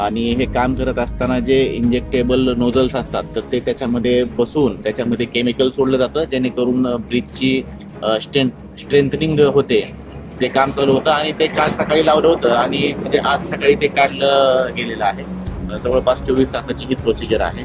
आणि हे काम करत असताना जे इंजेक्टेबल नोझल्स असतात तर ते त्याच्यामध्ये बसून त्याच्यामध्ये केमिकल सोडलं जातं जेणेकरून ब्रिजची स्ट्रेंथ स्ट्रेंथनिंग होते. ते काम चालू होतं आणि ते काल सकाळी लावलं होतं आणि म्हणजे आज सकाळी ते काढलं गेलेलं आहे. जवळपास चोवीस तासाची ही प्रोसिजर आहे.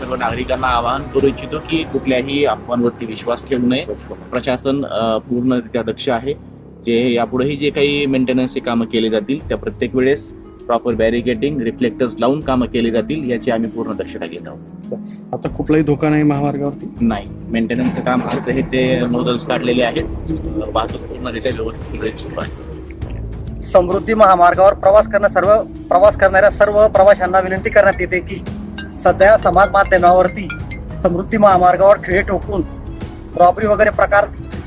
सर्व नागरिकांना आवाहन करू इच्छितो की कुठल्याही अफवांवरती विश्वास ठेवू नये. प्रशासन पूर्णरित्या दक्ष आहे. जे यापुढेही जे काही मेंटेनन्सचे कामं केले जातील त्या प्रत्येक वेळेस प्रॉपर बॅरिकेटिंग रिफ्लेक्टर्स लावून कामं केली जातील याची आम्ही पूर्ण दक्षता घेत आहोत. आता कुठलाही धोका नाही महामार्गावरती? नाही. मेंटेनन्सचं काम आज आहे ते नोडल्स काढलेले आहेत. वाहतूक पूर्णरित्या व्यवस्थित सुरळीत सुरू आहे. समृद्धी महामार्गावर प्रवास करणं सर्व प्रवास करणाऱ्या सर्व प्रवाशांना विनंती करण्यात येते की सध्या समाज माध्यमावरती समृद्धी महामार्गावर खिळे ठोकून रॉबरी वगैरे प्रकार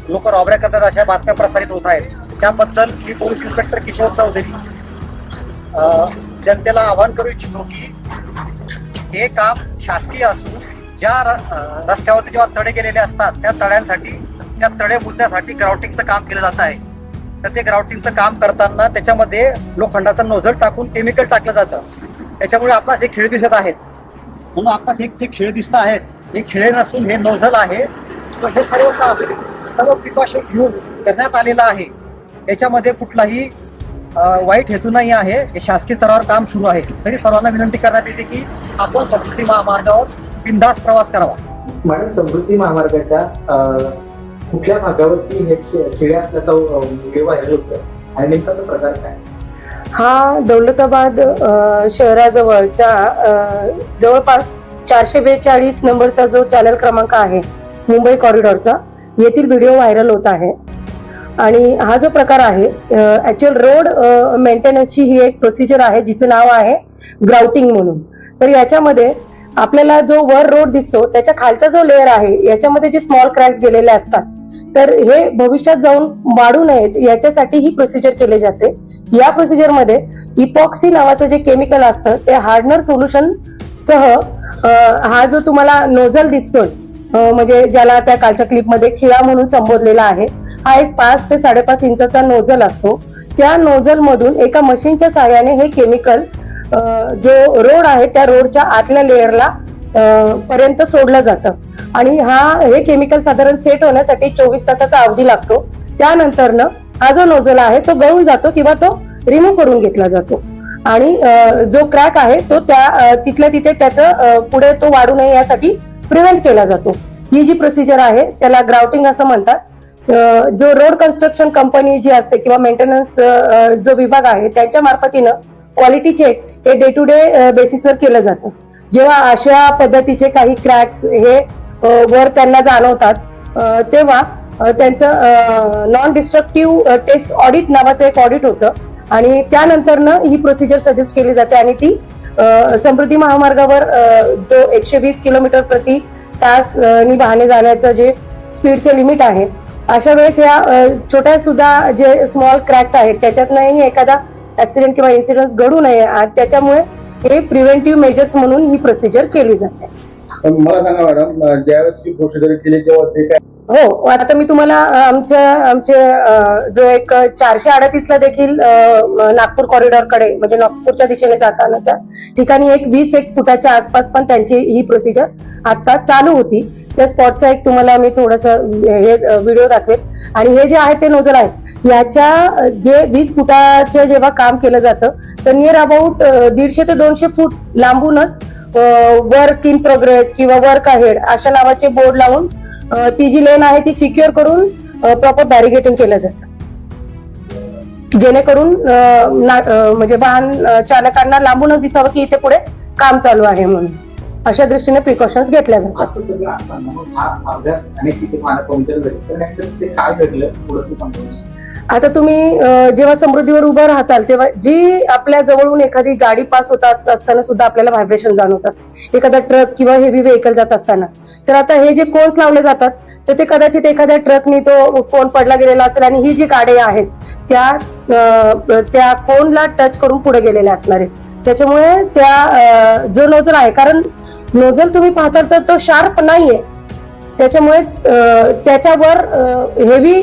लोक रॉबऱ्या करतात अशा बातम्या प्रसारित होत आहेत. त्याबद्दल मी पोलीस इन्स्पेक्टर किशोर चौधरी जनतेला आवाहन करू इच्छितो की हे काम शासकीय असून ज्या र- रस्त्यावरती जेव्हा तडे गेलेले असतात त्या तड्यांसाठी त्या तडे बुजण्यासाठी ग्राउटिंगचं काम केलं जात आहे. तर ते ग्राउटिंगचं काम करताना त्याच्यामध्ये लोखंडाचा नोझल टाकून केमिकल टाकलं जातं. त्याच्यामुळे आपणास हे खेळ दिसत आहेत. म्हणून आपणास एक ते खिळे दिसत आहेत हे खिळे नसून हे नोझल आहे. तर हे सर्व काम सर्व प्रिकॉशन घेऊन करण्यात आलेलं आहे. याच्यामध्ये कुठलाही वाईट हेतू नाही आहे. हे शासकीय स्तरावर काम सुरू आहे. तरी सर्वांना विनंती करण्यात येते की आपण समृद्धी महामार्गावर बिंदास प्रवास करावा. मॅडम समृद्धी महामार्गाच्या कुठल्या भागावरती हे खेळ असल्याचा व्हिडिओ व्हायरल आणि नेमका प्रकार काय? हा दौलताबाद शहराजवळच्या जवळपास चारशे बेचाळीस नंबरचा जो चॅनल क्रमांक आहे मुंबई कॉरिडॉरचा येथील व्हिडिओ व्हायरल होत आहे. आणि हा जो प्रकार आहे ऍक्च्युअल रोड मेंटेनन्सची ही एक प्रोसिजर आहे जिचं नाव आहे ग्राउटिंग म्हणून. तर याच्यामध्ये आपल्याला जो वर रोड दिसतो त्याच्या खालचा जो लेअर आहे याच्यामध्ये जे स्मॉल क्रॅक्स गेलेले असतात तर हे भविष्यात जाऊन वाढू नयेत याच्यासाठी ही प्रोसिजर केली जाते. या प्रोसिजरमध्ये इपॉक्सी नावाचं जे केमिकल असतं ते हार्डनर सोल्युशन सह हा जो तुम्हाला नोझल दिसतोय म्हणजे ज्याला त्या कालच्या क्लिपमध्ये खिळा म्हणून संबोधलेला आहे हा एक पाच ते साडेपाच इंचाचा नोझल असतो. त्या नोझल मधून एका मशीनच्या सहाय्याने हे केमिकल जो रोड आहे त्या रोडच्या आतल्या लेअरला पर्यंत सोडलं जातं. आणि हा हे केमिकल साधारण सेट होण्यासाठी चोवीस तासाचा अवधी लागतो. त्यानंतरनं हा जो नोझल आहे तो गळून जातो किंवा तो रिमूव्ह करून घेतला जातो. आणि जो क्रॅक आहे तो त्या तिथल्या तिथे त्याचं पुढे तो वाढू नये यासाठी प्रिव्हेंट केला जातो. ही जी प्रोसिजर आहे त्याला ग्राउटिंग असं म्हणतात. जो रोड कन्स्ट्रक्शन कंपनी जी असते किंवा मेंटेनन्स जो विभाग आहे त्यांच्या मार्फतीनं क्वालिटी चेक हे डे टू डे बेसिसवर केलं जातं. जेव्हा अशा पद्धतीचे काही क्रॅक्स हे वर त्यांना जाणवतात तेव्हा त्यांचं नॉन डिस्ट्रक्टिव्ह टेस्ट ऑडिट नावाचं एक ऑडिट होतं. आणि त्यानंतरनं ही प्रोसिजर सजेस्ट केली जाते आणि ती समृद्धी महामार्गावर जो एकशे वीस किलोमीटर प्रति तास अ, नी वाहने जाण्याचं जे स्पीडचं लिमिट आहे अशा वेळेस या छोट्या सुद्धा जे स्मॉल क्रॅक्स आहेत त्याच्यातनंही एखादा ऍक्सिडेंट किंवा इन्सिडन्स घडू नये. त्याच्यामुळे हे प्रिव्हेंटिव्ह मेजर्स म्हणून ही प्रोसिजर केली जाते. मला सांगा मॅडम ज्यावेळेस ही प्रोसिजर केली तेव्हा ते काय हो आता मी तुम्हाला आमच्या आमचे जो एक चारशे अडतीसला देखील नागपूर कॉरिडॉरकडे म्हणजे नागपूरच्या दिशेने जातानाच्या ठिकाणी एक वीस एक फुटाच्या आसपास पण त्यांची ही प्रोसिजर आता चालू होती. त्या स्पॉटचा एक तुम्हाला मी थोडस हे व्हिडिओ दाखवेल आणि हे जे आहे ते नोझल आहेत. याच्या जे वीस फुटाचं जेव्हा काम केलं जातं तर नियर अबाउट दीडशे ते दोनशे फूट लांबूनच वर्क इन प्रोग्रेस किंवा वर्क अहेड अशा नावाचे बोर्ड लावून ती जी लेन आहे ती सिक्युअर करून प्रॉपर बॅरिगेटिंग केलं जातं. जेणेकरून ना- म्हणजे वाहन चालकांना लांबूनच दिसावं की इथे पुढे काम चालू आहे म्हणून. अशा दृष्टीने प्रिकॉशन्स घेतल्या जातात. काय घडलं? आता तुम्ही जेव्हा समृद्धीवर उभं राहताल तेव्हा जी आपल्या जवळून एखादी गाडी पास होतात असताना सुद्धा आपल्याला व्हायब्रेशन जाणवतात. एखादा ट्रक किंवा हेवी व्हेकल जात असताना. तर आता हे जे कोन्स लावले जातात तर ते कदाचित एखाद्या ट्रकनी तो कोण पडला गेलेला असेल आणि ही जी गाडी आहेत त्या त्या कोणला टच करून पुढे गेलेल्या असणार आहेत. त्याच्यामुळे त्या जो नोझल आहे कारण नोझल तुम्ही पाहताल तर तो शार्प नाहीये. त्याच्यामुळे त्याच्यावर हेवी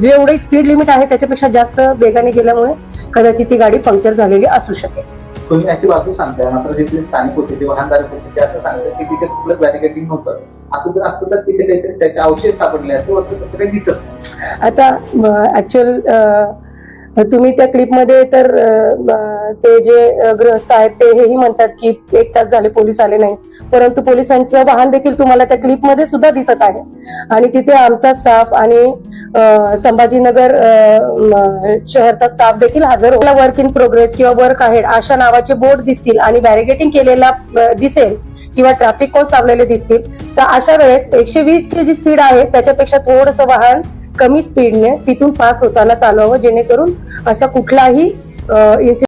जेवढी स्पीड लिमिट आहे त्याच्यापेक्षा जास्त वेगाने गेल्यामुळे कदाचित ती गाडी पंक्चर झालेली असू शकेल. तुम्ही याची बाजू सांगताय. मात्र तिथले स्थानिक होते ते वाहनधारक होते ते असं सांगतात की तिथे कुठलंच बॅरिकेटिंग नव्हतं. असं जर असतं तर तिथे काहीतरी त्याचे अवशेष सापडले असते तसं काही दिसत आता ऍक्च्युअल तुम्ही त्या क्लिपमध्ये तर ते जे ग्रस्त गृहस्थ आहेत ते हेही म्हणतात की एक तास झाले पोलीस आले नाही परंतु पोलिसांचं वाहन देखील तुम्हाला त्या क्लिपमध्ये सुद्धा दिसत आहे. आणि तिथे आमचा स्टाफ आणि संभाजीनगर शहरचा स्टाफ देखील हजर होता. वर्क इन प्रोग्रेस किंवा वर्क आहे अशा नावाचे बोर्ड दिसतील आणि बॅरिगेटिंग केलेला दिसेल किंवा ट्रॅफिक कोन्स लावलेले दिसतील. तर अशा वेळेस एकशे वीसची जी स्पीड आहे त्याच्यापेक्षा थोडंसं वाहन कमी स्पीडने तिथून पास होताना चालवावं जेणेकरून असा कुठलाही इन्सिडेंट